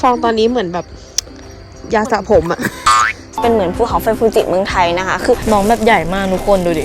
ฟองตอนนี้เหมือนแบบยาสระผมอะเป็นเหมือนภูเขาไฟฟูจิเมืองไทยนะคะ คือน้องแบบใหญ่มากทุกคนดูดิ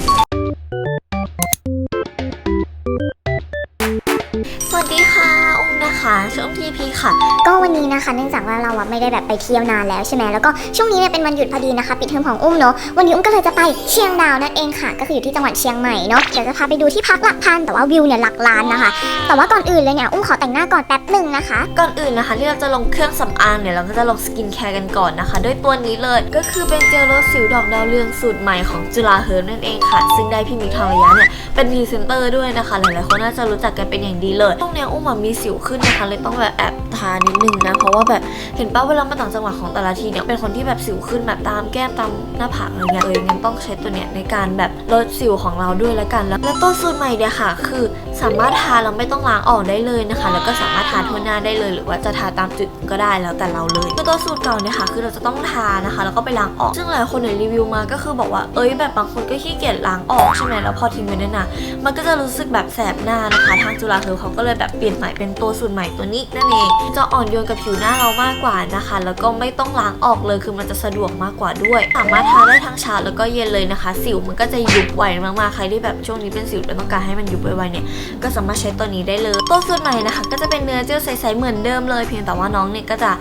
ช่องทีพีค่ะ ก็วันนี้นะคะ เนื่องจากว่าเราอะไม่ได้แบบไปเที่ยวนานแล้วใช่ไหมแล้วก็ช่วงนี้เนี่ยเป็นวันหยุดพอดีนะคะปิดเทอมของอุ้มเนาะวันนี้อุ้มก็เลยจะไปเชียงดาวนั่นเองค่ะ ก็คืออยู่ที่จังหวัดเชียงใหม่เนาะเดี๋ยวจะพาไปดูที่พักหลักพันแต่ว่าวิวเนี่ยหลักล้านนะคะ แต่ว่าก่อนอื่นเลยเนี่ยอุ้มขอแต่งหน้าก่อนแป๊บหนึ่งนะคะ ก่อนอื่นนะคะที่เราจะลงเครื่องสำอางเนี่ยเราก็จะลงสกินแคร์กันก่อนนะคะด้วยตัวนี้เลยก็คือเป็นเจลลดสิวดอกดาวเรืองสูตรใหม่ของจุฬาเฮิร์บนั่นเองค่ะ ซึ่งได้พี่มิกทองระยะเนี่ย เป็นพรีเซนเตอร์ด้วยนะคะหลายๆคนน่าจะรู้จักกันเป็นอย่างดีเลยช่วงเนี้ยอุ้มอมีสิวขึ้นนะคะเลยต้องแบบแอบทานิดนึงนะเพราะว่าแบบเห็นป้าเวลามาต่างจังหวัดของแต่ละทีเนี่ยเป็นคนที่แบบสิวขึ้นแบบตามแก้มตามหน้าผากอะไรเงี้ยเลยงั้นต้องใช้ตัวเนี้ยในการแบบลดสิวของเราด้วยละกัน แล้วแล้วตัวสูตรใหม่เนี่ยค่ะ คือสามารถทาแล้วไม่ต้องล้างออกได้เลยนะคะ แล้วก็สามารถทาทั่วหน้าได้เลย หรือว่าจะทาตามจุดก็ได้แล้วแต่เราเลยคือตัวสูตรเก่าเนี่ยค่ะ คือเราจะต้องทานะคะ แล้วก็ไปล้างออก ซึ่งหลายคนเนี่ยรีวิวมาก็คือบอกว่าเอ้ยแบบบางคนก็ขี้เกียจล้างออกใช่ไหมแล้วพอทิ้งไว้นานๆมันก็จะรู้สึกแบบแสบหน้านะคะ ทางจุฬาเฮิร์บเขาก็เลยแบบเปลี่ยนใหม่เป็นตัวสูตรใหม่ตัวนี้นั่นเองจะอ่อนโยนกับผิวหน้าเรามากกว่านะคะ แล้วก็ไม่ต้องล้างออกเลยคือมันจะสะดวกมากกว่าด้วย สามารถทาได้ทั้งเช้าแล้วก็เย็นเลยนะคะ สิวมันก็จะยุบไวมากๆใครที่แบบช่วงนี้เป็นสิวแล้วต้องการให้มันยุบไวๆเนี่ยก็สามารถใช้ตัวนี้ได้เลย ตัวสูตรใหม่นะคะ ก็จะเป็นเนื้อเจลใสๆเหมือนเดิมเลย เพียงแต่ว่าน้องเนี่ยก็จะ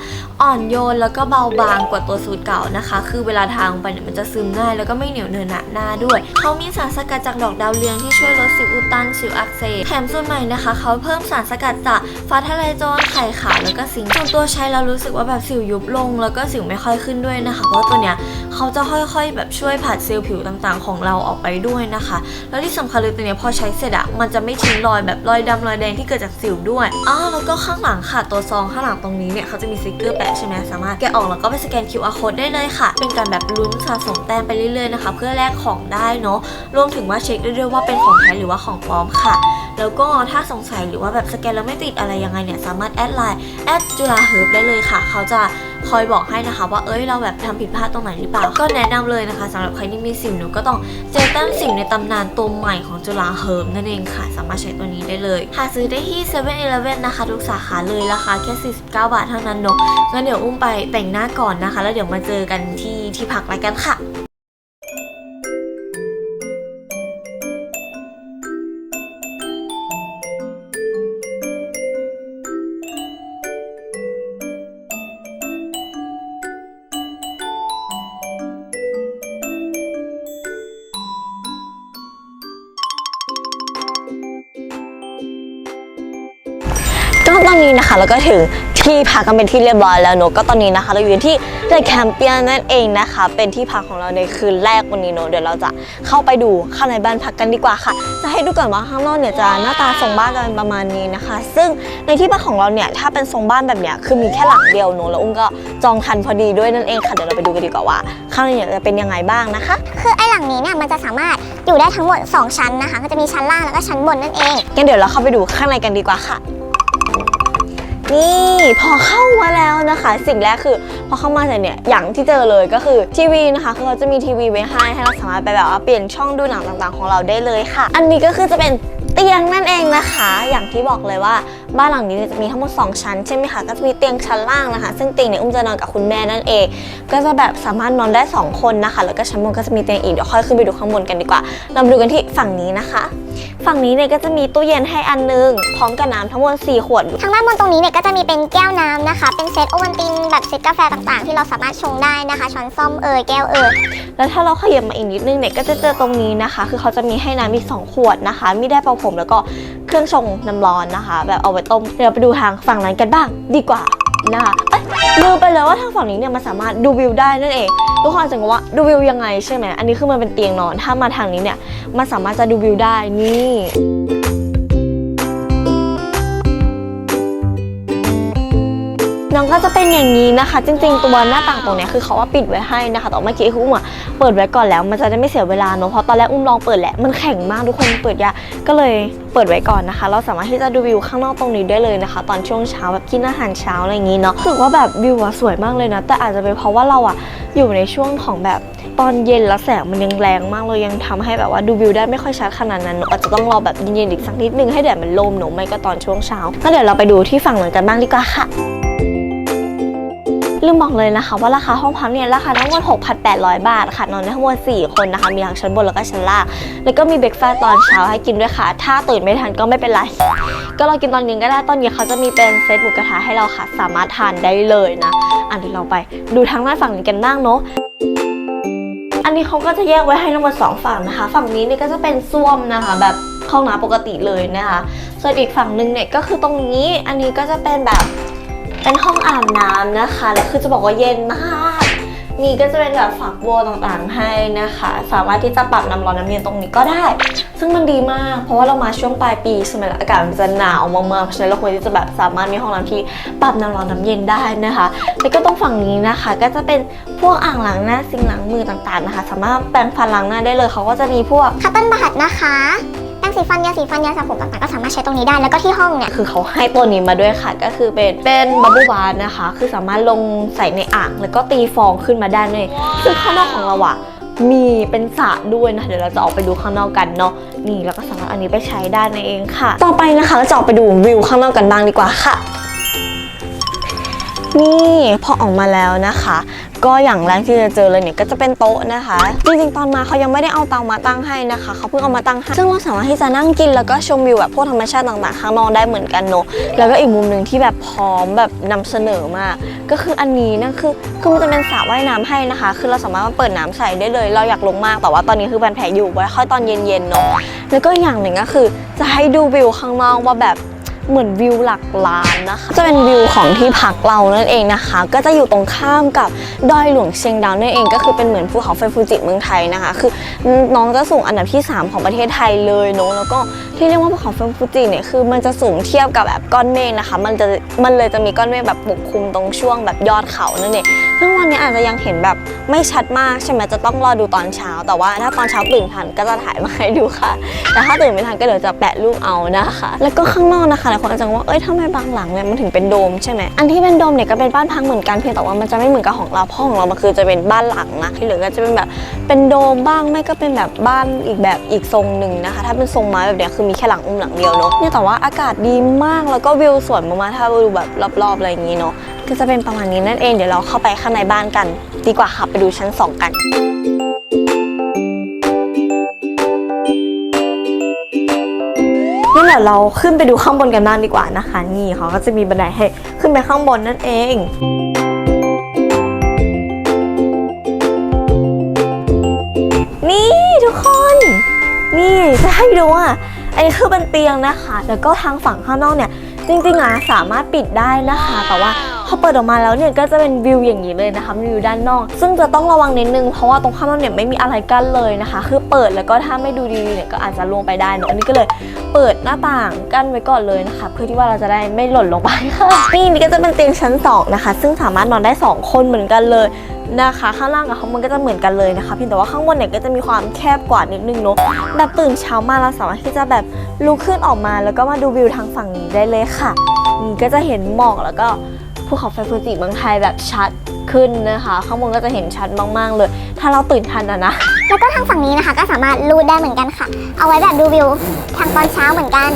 อ่อนโยนแล้วก็เบาบางกว่าตัวสูตรเก่านะคะ คือเวลาทาลงไปเนี่ยมันจะซึมง่าย แล้วก็ไม่เหนียวเนินหนะหน้าด้วยเขามีสารสกัดจากดอกดาวเรืองที่ช่วยลดสิวอุดตันสิวอักเสบแถมสูตรใหม่นะคะเขาเพิ่มสารสกัดจากฟ้าทะลายโจรไข่ขาวแล้วก็สิงค์ส่วนตัวใช้แล้วรู้สึกว่าแบบสิวยุบลง แล้วก็สิวไม่ค่อยขึ้นด้วยนะคะ เพราะตัวเนี้ยเขาจะค่อยๆ แบบช่วยผัดเซลล์ผิวต่างๆ ของเราออกไปด้วยนะคะ แล้วที่สำคัญเลยตัวเนี้ยพอใช้เสร็จอะมันจะไม่ทิ้งรอยแบบรอยดำรอยแดงที่เกิดจากสิวด้วยอ๋อแล้วก็ข้างหลังค่ะตัวซองข้างหลังตรงนี้เนี่ยเขาจะมีสติกเกอร์แปะใช่ไหมสามารถแกะออกแล้วก็ไปสแกน QR code ได้เลยค่ะ เป็นการแบบลุ้นสะสมแต้มไปเรื่อยๆนะคะเพื่อแลกของได้เนาะรวมถึงว่าเช็คได้ด้วยว่าเป็นของแท้หรือว่าของปลอมค่ะ แล้วก็ถ้าสงสัยหรือว่าแบบสแกนแล้วไม่ติดอะไรยังไงเนี่ยสามารถแอดไลน์แอดจุฬาเฮิร์บได้เลยค่ะ เขาจะ คอยบอกให้นะคะ ว่าเอ้ยเราแบบทำผิดพลาดตรงไหนหรือเปล่า ก็แนะนำเลยนะคะสำหรับใครที่มีสิวหนูก็ต้องเจลแต้มสิวในตำนานตัวใหม่ของจุฬาเฮิร์มนั่นเองค่ะ สามารถใช้ตัวนี้ได้เลย หาซื้อได้ที่7 e เ e ่ e อนะคะ ทุกสาขาเลยราคาแค่ 49 บาทเท่านั้นเนาะงั้นเดี๋ยวอุ้มไปแต่งหน้าก่อนนะคะ แล้วเดี๋ยวมาเจอกันที่ที่พักแล้วกันค่ะ นนี้นะคะเราก็ถึงที่พักกันเป็นที่เรียบร้อยแล้วเนอะก็ตอนนี้นะคะ เราอยู่ที่เดอะแคมเปียนนั่นเองนะคะ เป็นที่พักของเราในคืนแรกวันนี้เนอะเดี๋ยวเราจะเข้าไปดูข้างในบ้านพักกันดีกว่าค่ะ จะให้ดูก่อนว่าข้างนอกเนี่ยจะหน้าตาทรงบ้านจะเป็นประมาณนี้นะคะ ซึ่งในที่พักของเราเนี่ยถ้าเป็นทรงบ้านแบบเนี้ยคือมีแค่หลังเดียวเนอะแล้วอุ้มก็จองทันพอดีด้วยนั่นเองค่ะเดี๋ยวเราไปดูกันดีกว่าว่า ข้างในเนี่ยจะเป็นยังไงบ้างนะคะ คือไอ้หลังนี้เนี่ยมันจะสามารถอยู่ได้ทั้งหมด 2 ชั้นนะคะ ก็จะมีชั้นล่างแล้วก็ชั้นบนนั่นเองงั้นเดี๋ยวเราเข้าไปดูข้างในกันดีกว่าค่ะ นี่พอเข้ามาแล้วนะคะ สิ่งแรกคือ พอเข้ามาเสร็จเนี่ยอย่างที่เจอเลยก็คือทีวีนะคะคือเขาจะมีทีวีไว้ให้ให้เราสามารถไปแบบว่าเปลี่ยนช่องดูหนังต่างๆ ของเราได้เลยค่ะ อันนี้ก็คือจะเป็นเตียงนั่นเองนะคะ อย่างที่บอกเลยว่าบ้านหลังนี้จะมีทั้งหมด 2 ชั้นใช่ไหมคะ ก็จะมีเตียงชั้นล่างนะคะ ซึ่งเตียงเนี่ยอุ้มจะนอนกับคุณแม่นั่นเอง ก็จะแบบสามารถนอนได้ 2 คนนะคะ แล้วก็ชั้นบนก็จะมีเตียงอีก เดี๋ยวค่อยขึ้นไปดูข้างบนกันดีกว่า เรามาดูกันที่ฝั่งนี้นะคะ ฝั่งนี้เนี่ยก็จะมีตู้เย็นให้อันนึง พร้อมกับน้ำทั้งหมด4ขวด ทางด้านบนตรงนี้เนี่ยก็จะมีเป็นแก้วน้ำนะคะ เป็นเซตโอวัลตินแบบเซตกาแฟต่างๆ ที่เราสามารถชงได้นะคะ ช้อนส้อมเอยแก้วเอยแล้วถ้าเราขยับมาอีกนิดนึงเนี่ยก็จะเจอตรงนี้นะคะ คือเขาจะมีให้น้ำอีก2ขวดนะคะ มีได้เป่าผมแล้วก็เครื่องชงน้ำร้อนนะคะ แบบเอาไว้ต้มเดี๋ยวเราไปดูทางฝั่งนั้นกันบ้างดีกว่านะคะ เอ้ยลืมไปเลยว่าทางฝั่งนี้เนี่ยมันสามารถดูวิวได้นั่นเอง ทุกคนอาจจะงงว่าดูวิวยังไงใช่ไหมอันนี้คือมันเป็นเตียงนอน ถ้ามาทางนี้เนี่ยมันสามารถจะดูวิวได้นี่ น้องก็จะเป็นอย่างนี้นะคะ จริง ๆ ตัวหน้าต่างตรงนี้คือเขาว่าปิดไว้ให้นะคะแต่เมื่อกี้คืออุ้มอะเปิดไว้ก่อนแล้ว มันจะได้ไม่เสียเวลาเนอะเพราะตอนแรกอุ้มลองเปิดแหละมันแข็งมากทุกคนเปิดยากก็เลยเปิดไว้ก่อนนะคะ เราสามารถที่จะดูวิวข้างนอกตรงนี้ได้เลยนะคะ ตอนช่วงเช้าแบบกินอาหารเช้าอะไรอย่างนี้เนาะรู้สึกว่าแบบวิวสวยมากเลยนะ แต่อาจจะเป็นเพราะว่าเราอะอยู่ในช่วงของแบบตอนเย็นแล้วแสงมันยังแรงมากเลยยังทำให้แบบว่าดูวิวได้ไม่ค่อยชัดขนาดนั้นเนอะอาจจะต้องรอแบบเย็นๆอีกสักนิดนึงให้แดดมันลมเนอะไม่ก็ตอนช่วงเช้าก็เดี๋ยวเราไปดูที่ฝั่งเหมือนกันบ้างดีกว่าค่ะ ลืมบอกเลยนะคะว่าราคาห้องพักเนี่ยราคาทั้งหมด 6,800 บาทค่ะ นอนได้ทั้งหมด 4 คนนะคะ มีทั้งชั้นบนแล้วก็ชั้นล่าง แล้วก็มีเบรกฟาสต์ตอนเช้าให้กินด้วยค่ะ ถ้าตื่นไม่ทันก็ไม่เป็นไร ก็รอกินตอนเย็นก็ได้ ตอนเย็นเขาจะมีเป็นเซตหมูกระทะให้เราค่ะ สามารถทานได้เลยนะอะเดี๋ยวเราไปดูทางด้านฝั่งนี้กันบ้างเนาะอันนี้เขาก็จะแยกไว้ให้ทั้งหมดสองฝั่งนะคะ ฝั่งนี้เนี่ยก็จะเป็นส้วมนะคะ แบบห้องน้ำปกติเลยนะคะ ส่วนอีกฝั่งหนึ่งเนี่ยก็คือตรงนี้ อันนี้ก็จะเป็นแบบ เป็นห้องอาบน้ำนะคะแล้วคือจะบอกว่าเย็นมากนี่ก็จะเป็นแบบฝักบัวต่างๆให้นะคะ สามารถที่จะปรับน้ำร้อนน้ำเย็นตรงนี้ก็ได้ ซึ่งมันดีมาก เพราะว่าเรามาช่วงปลายปีใช่ไหมอากาศมันจะหนาวมากๆเพราะฉะนั้นเราควรที่จะแบบสามารถมีห้องน้ำที่ปรับน้ำร้อนน้ำเย็นได้นะคะแล้วก็ตรงฝั่งนี้นะคะ ก็จะเป็นพวกอ่างล้างหน้าซิงล้างมือต่างๆนะคะ สามารถแปรงฟันล้างหน้าได้เลยเขาก็จะมีพวกคัตเติ้ลบัตนะคะ แป้งสีฟันยาสีฟันยาสระผมต่างๆก็สามารถใช้ตรงนี้ได้แล้วก็ที่ห้องเนี่ยคือเขาให้ตัวนี้มาด้วยค่ะ ก็คือเป็นเป็นบับเบิลบาร์นะคะ คือสามารถลงใส่ในอ่าง แล้วก็ตีฟองขึ้นมาได้เลยซึ่งข้างนอกของเราอะมีเป็นสระด้วยนะเดี๋ยวเราจะออกไปดูข้างนอกกันเนาะนี่แล้วก็สามารถอันนี้ไปใช้ได้นั่นเองค่ะ ต่อไปนะคะเราจะออกไปดูวิวข้างนอกกันบ้างดีกว่าค่ะ นี่พอออกมาแล้วนะคะ ก็อย่างแรกที่จะเจอเลยเนี่ยก็จะเป็นโต๊ะนะคะ จริงๆตอนมาเขายังไม่ได้เอาเตามาตั้งให้นะคะเขาเพิ่งเอามาตั้งให้ซึ่งเราสามารถที่จะนั่งกินแล้วก็ชมวิวแบบพวกธรรมชาติต่างๆข้างนอกได้เหมือนกันเนอะแล้วก็อีกมุมหนึ่งที่แบบพร้อมแบบนำเสนอมาก ก็คืออันนี้นะคือคือมันจะเป็นสระว่ายน้ำให้นะคะ คือเราสามารถมาเปิดน้ำใส่ได้เลย เราอยากลงมากแต่ว่าตอนนี้คือแบนแผลอยู่ไว้ค่อยตอนเย็นๆเนอะแล้วก็อย่างหนึ่งก็คือจะให้ดูวิวข้างนอกว่าแบบ เหมือนวิวหลักล้านนะคะจะเป็นวิวของที่พักเรานั่นเองนะคะ ก็จะอยู่ตรงข้ามกับดอยหลวงเชียงดาวนั่นเอง ก็คือเป็นเหมือนภูเขาไฟฟูจิเมืองไทยนะคะ คือน้องจะสูงอันดับที่ 3 ของประเทศไทยเลยเนอะแล้วก็ที่เรียกว่าภูเขาไฟฟูจิเนี่ยคือมันจะสูงเทียบกับแบบก้อนเมฆนะคะ มันจะมันเลยจะมีก้อนเมฆแบบปกคลุมตรงช่วงแบบยอดเขานั่นเอง ซึ่งวันนี้อาจจะยังเห็นแบบไม่ชัดมากใช่ไหมจะต้องรอดูตอนเช้า แต่ว่าถ้าตอนเช้าตื่นทันก็จะถ่ายมาให้ดูค่ะ แต่ถ้าตื่นไม่ทันก็เดี๋ยวจะแปะรูปเอานะคะ แล้วก็ข้างนอกนะคะหลายคนอาจจะงงว่าเอ้ยทำไมบางหลังเนี่ยมันถึงเป็นโดมใช่ไหมอันที่เป็นโดมเนี่ยก็เป็นบ้านพักเหมือนกันเพียงแต่ว่ามันจะไม่เหมือนกับของเราพราะของเรามันคือจะเป็นบ้านหลังนะที่เหลือก็จะเป็นแบบเป็นโดมบ้างไม่ก็เป็นแบบบ้านอีกแบบอีกทรงหนึ่งนะคะ ถ้าเป็นทรงไม้แบบเนี้ยคือมีแค่หลังอุ้มหลังเดียวเนาะเนี่ยแต่ว่าอากาศดีมากแล้วก็วิวสวยมากๆถ้าดูแบบรอบๆอะไรอย่างนี้เนาะ ก็จะเป็นประมาณนี้นั่นเองเดี๋ยวเราเข้าไปข้างในบ้านกัน ดีกว่าค่ะไปดูชั้น 2 กันนี่เดี๋ยวเราขึ้นไปดูข้างบนกันบ้างดีกว่านะคะ นี่เขาก็จะมีบันไดให้ขึ้นไปข้างบนนั่นเองนี่ทุกคน นี่จะให้ดูอะอันนี้คือเป็นเตียงนะคะ แล้วก็ทางฝั่งข้างนอกเนี่ย จริงๆอะสามารถปิดได้นะคะ แต่ว่า อเปิดออกมาแล้วเนี่ยก็จะเป็นวิวอย่างนี้เลยนะคะวิวด้านนอก ซึ่งจะต้องระวังนิดนึงเพราะว่าตรงข้างนอกเนี่ยไม่มีอะไรกั้นเลยนะคะ คือเปิดแล้วก็ถ้าไม่ดูดีๆเนี่ยก็อาจจะลงไปได้เนะอันนี้ก็เลยเปิดหน้าต่างกั้นไว้ก่อนเลยนะคะ เพื่อที่ว่าเราจะได้ไม่หล่นลงไปค่ะนี่นี่ก็จะเป็นเตียงชั้นสองนะคะซึ่งสามารถนอนได้สองคนเหมือนกันเลยนะคะข้างล่างกับข้างบนก็จะเหมือนกันเลยนะคะเพียงแต่ว่าข้างบนเนี่ยก็จะมีความแคบกว่านิดนึงเนอะแบบตื่นเช้ามาเราสามารถที่จะแบบลุกขึ้นออกมา แล้วก็มาดูวิวทางฝั่งนี้ได้เลยค่ะนี่ก็จะเห็นหมอกแล้วก็ ภูเขาไฟฟูจิเมืองไทยแบบชัดขึ้นนะคะ ข้างบนก็จะเห็นชัดมาก ๆ เลย ถ้าเราตื่นทันอะนะ แล้วก็ทางฝั่งนี้นะคะ ก็สามารถรูดได้เหมือนกันค่ะ เอาไว้แบบดูวิวทางตอนเช้าเหมือนกัน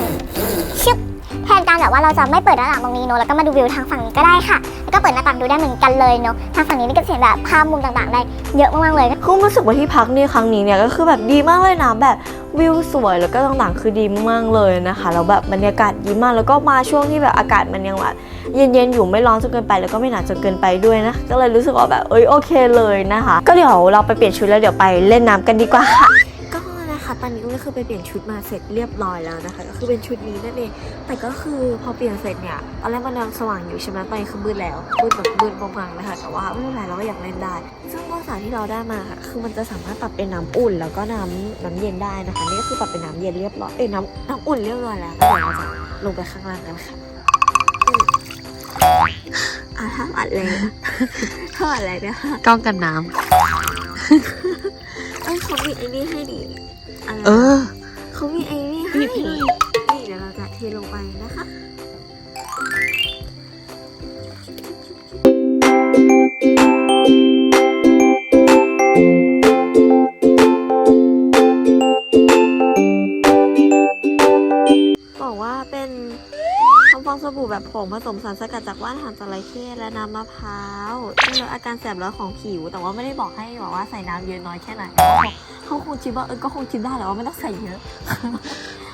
ชึบแทนการแบบว่าเราจะไม่เปิดหน้าต่างตรงนี้เนอะแล้วก็มาดูวิวทางฝั่งนี้ก็ได้ค่ะ แล้วก็เปิดหน้าต่างดูได้เหมือนกันเลยเนอะทางฝั่งนี้นี่ก็จะเห็นแบบภาพมุมต่างๆได้เยอะมากๆเลย คือรู้สึกว่าที่พักนี่ครั้งนี้เนี่ยก็คือแบบดีมากเลยนะแบบ วิวสวยแล้วก็ต่างๆคือดีมากเลยนะคะแล้วแบบบรรยากาศดีมากแล้วก็มาช่วงที่แบบอากาศมันยังแบบเย็นๆอยู่ไม่ร้อนจนเกินไปแล้วก็ไม่หนาวจนเกินไปด้วยนะก็เลยรู้สึกว่าแบบเอ้ยโอเคเลยนะคะ ก็เดี๋ยวเราไปเปลี่ยนชุดแล้วเดี๋ยวไปเล่นน้ำกันดีกว่าค่ะก็นะคะ ตอนนี้ก็คือไปเปลี่ยนชุดมาเสร็จเรียบร้อยแล้วนะคะ ก็คือเป็นชุดนี้นั่นเองแต่ก็คือพอเปลี่ยนเสร็จเนี่ยตอนแรกมันยังสว่างอยู่ใช่ไหมตอนนี้คือมืดแล้วมืดแบบมืดบางๆนะคะแต่ว่าไม่เป็นไรเราก็อยากเล่นได้ ซึ่งภาษาที่เราได้มาค่ะคือมันจะสามารถปรับเป็นน้ำอุ่น แล้วก็น้ำน้ำเย็นได้นะคะนี่ก็คือปรับเป็นน้ำเย็นเรียบร้อยเอ้ยน้ำน้ำอุ่นเรียบร้อยแล้วเดี๋ยวเราจะลงไปข้างล่างกันค่ะอืมอะห้ามอัดเลยนะห้ามอัดอะไรนะคะกล้องกันน้เอ้ยเขามีไอ้นี่ให้ดิ อะไรำเอนะอเขามีไอ้นี่ให้หยิบให้หน่อยนี่เดี๋ยวเราจะเทลงไปนะคะบอกว่าเป็นทำฟองสบู่แบบผงผสมสารสกัดจากว่านหางจระเข้และน้ำมะพร้าวช่วยลดอาการแสบร้อนของผิว แต่ว่าไม่ได้บอกให้บอกว่าใส่น้ำเยอะน้อยแค่ไหน เขาคงคิดว่าเออก็คงคิดได้แหละว่าไม่ต้องใส่เยอะ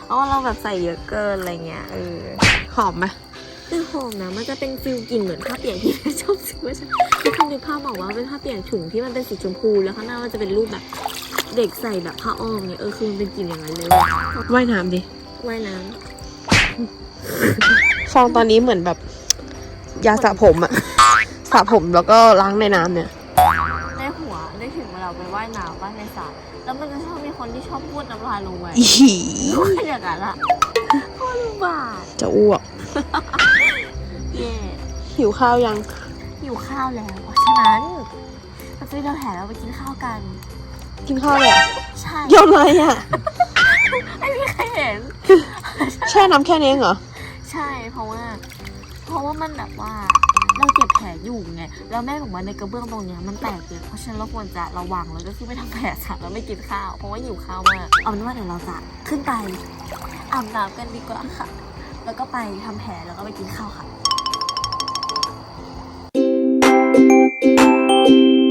เพราะว่าเราแบบใส่เยอะเกินอะไรเงี้ยเออหอมไหมคือหอมนะมันจะเป็นฟิลกลิ่นเหมือนผ้าเปียกที่ชอบซื้อมาใช้คือคุณนึกภาพบอกว่าเป็นผ้าเปียกถุงที่มันเป็นสีชมพูแล้วข้างหน้ามันจะเป็นรูปแบบเด็กใส่แบบผ้าอ้อมเนี่ยเออคือมันเป็นกลิ่นอย่างนั้นเลยว่ายน้ำดิว่ายน้ฟองตอนนี้เหมือนแบบยาสระผมอะสระผมแล้วก็ล้างในน้ำเนี่ยำได้หัวได้ถึงเวลาไปว่ายน้ำบ้างในสระ แล้วมันจะชอบมีคนที่ชอบพูดน้ำลายลงไปอีหีว่าอย่างนั้นอะโคตรบาดจะอ้วก เย่หิวข้าวยังหิวข้าวแล้วเพราะฉะนั้นเราจะไปเดินแถวเราไปกินข้าวกัน กินข้าวเลยเหรอใช่ยอมอะไรอะไม่มีใครเห็น แช่น้ำแค่นี้เองเหรอ ใช่เพราะว่า เพราะว่ามันแบบว่า อยู่ไงแล้วแม่บอกว่าในกระเบื้องตรงเนี้ยมันแตกเยอะเพราะฉะนั้นเราควรจะระวังแล้วก็คือไม่ทำแผลสัตว์แล้วไม่กินข้าวเพราะว่าหิวข้าวมากเอาเป็นว่าเดี๋ยวเราจะขึ้นไปอาบน้ำกันดีกว่าค่ะ แล้วก็ไปทำแผลแล้วก็ไปกินข้าวค่ะก็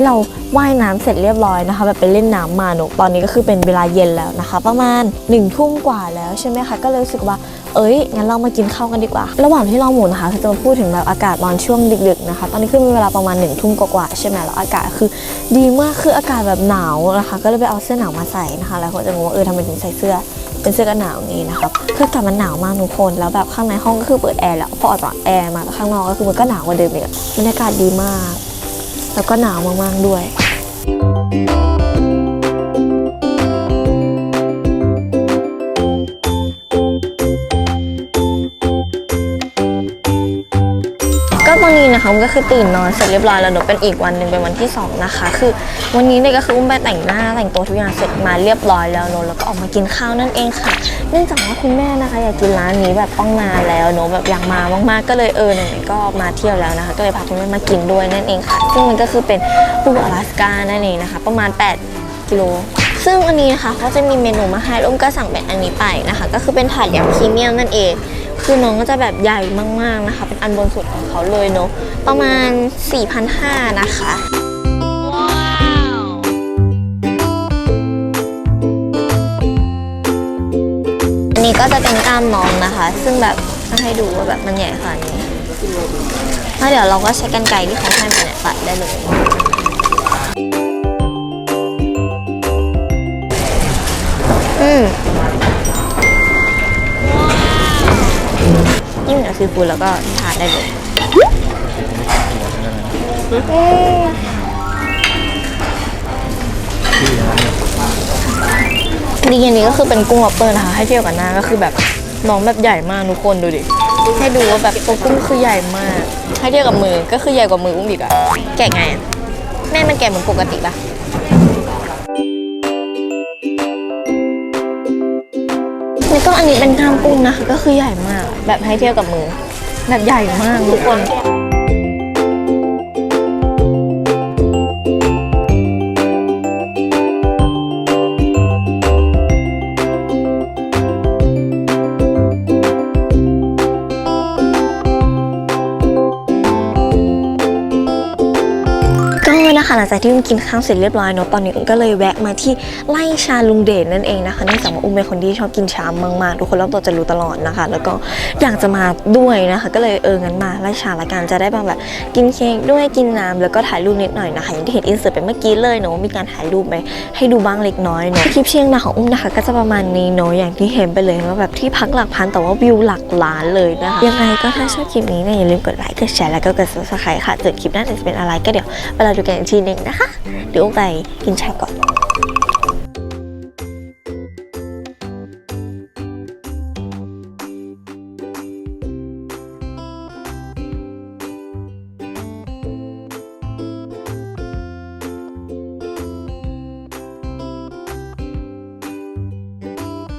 ที่เราว่ายน้ำเสร็จเรียบร้อยนะคะ แบบไปเล่นน้ำมาหนูตอนนี้ก็คือเป็นเวลาเย็นแล้วนะคะ ประมาณ1นึ่ทุ่มกว่าแล้วใช่ไหมคะก็เลยรู้สึกว่า เอ้ยงั้นเรามากินข้าวกันดีกว่า ระหว่างที่เราหมุนนะคะคือจะมาพูดถึงแบบอากาศตอนช่วงดึกๆนะคะ ตอนนี้คือเป็นเวลาประมาณ1นึ่ทุ่มกว่าใช่ไหมแล้วอากาศคือ ดีมากคืออากาศแบบหนาวนะคะ ก็เลยไปเอาเสื้อหนาวมาใส่นะคะ แล้วคนจะงงว่าเออทำไมถึงใส่เสื้อเป็นเสื้อกันหนาวอย่างนี้นะครับคืออากาศมันหนาวมากทุกคน แล้วแบบข้างในห้องก็คือเปิดแอร์แล้ว พอออกจากแอร์มาข้างนอกก็คือมันก็หนาวกว่าเดิมอีกบรรยากาศดีมาก แล้วก็หนาวมากๆด้วยก็ต นนี้นะคะมันก็คือตื่นนอนเสร็จเรียบร้อยแล้วเดี๋ยวเป็นอีกวันหนึ่งเป็นวันที่สองนะคะคือวันนี้เนี่ยก็คืออุ้มไปแต่งหน้าแต่งตัวทุกอย่างเสร็จมาเรียบร้อยแล้วเนอะแล้วก็ออกมากินข้าวนั่นเองค่ะ เนื่องจากว่าคุณแม่นะคะ อยากกินร้านนี้แบบต้องนาแล้วเนอะแบบอยากมามากๆก็เลยเออไหนๆก็มาเที่ยวแล้วนะคะ ก็เลยพาคุณแม่มากินด้วยนั่นเองค่ะ ซึ่งมันก็คือเป็นปูอลาสกานั่นเองนะคะ ประมาณ 8กิโลซึ่งอันนี้นะคะเขาจะมีเมนูมาให้ร่วมก็สั่งเป็นอันนี้ไปนะคะ ก็คือเป็นถาดยำพรีเมียมนั่นเอง คือน้องก็จะแบบใหญ่มากๆนะคะ เป็นอันบนสุดของเขาเลยเนาะประมาณ 4,500 นะคะอันนี้ก็จะเป็นกล้ามน้องนะคะ ซึ่งแบบมาให้ดูว่าแบบมันใหญ่ขนาดนี้แล้วเดี๋ยวเราก็ใช้กันไกรที่เขาให้มาเนี่ยตัดได้เลยอืม ยิ่งเหนือซีฟู้ดแล้วก็ทานได้เลยอืมดีอันนี้ก็คือเป็นกุ้งล็อบสเตอร์นะคะ ให้เทียบกับหน้าก็คือแบบน้องแบบใหญ่มากทุกคนดูดิ ให้ดูว่าแบบตัวกุ้งคือใหญ่มาก ให้เทียบกับมือก็คือใหญ่กว่ามืออุ้มอีกอะแกะไงอะแม่มันแกะเหมือนปกติปะแล้วก็อันนี้เป็นกล้ามกุ้งนะคะก็คือใหญ่มาก แบบให้เที่ยวกับมือแบบใหญ่มากทุกคน คะหลังจากที่อุ้มกินข้าวเสร็จเรียบร้อยเนอะตอนนี้อุ้มก็เลยแวะมาที่ไล่ชาลุงเดชนั่นเองนะคะเนื่องจากว่าอุ้มเป็นคนที่ชอบกินชามากๆทุกคนรอบตัวจะรู้ตลอดนะคะ แล้วก็อยากจะมาด้วยนะคะ ก็เลยเอองั้นมาไล่ชาละกันจะได้แบบแบบกินเค้กด้วยกินน้ำแล้วก็ถ่ายรูปนิดหน่อยนะคะอย่างที่เห็นอินเสิร์ตไปเมื่อกี้เลยเนอะมีการถ่ายรูปไปให้ดูบ้างเล็กน้อยเนอะคลิปเชียงนาของอุ้มนะคะ ก็จะประมาณนี้เนอะอย่างที่เห็นไปเลยว่าแบบที่พักหลักพันแต่ว่าวิวหลักล้านเลยนะคะยังไงก็ถ้าชอบคลิปนี้เนี่ยอย่าลืมกดไลค์กดแชร์แล้วก็กด subscribe ค่ะเจอคลิปหน้าจะเป็นอะไรก็เดี๋ยวไปราดูกันอีกทีนึงนะคะ เดี๋ยวไปกินชาก่อน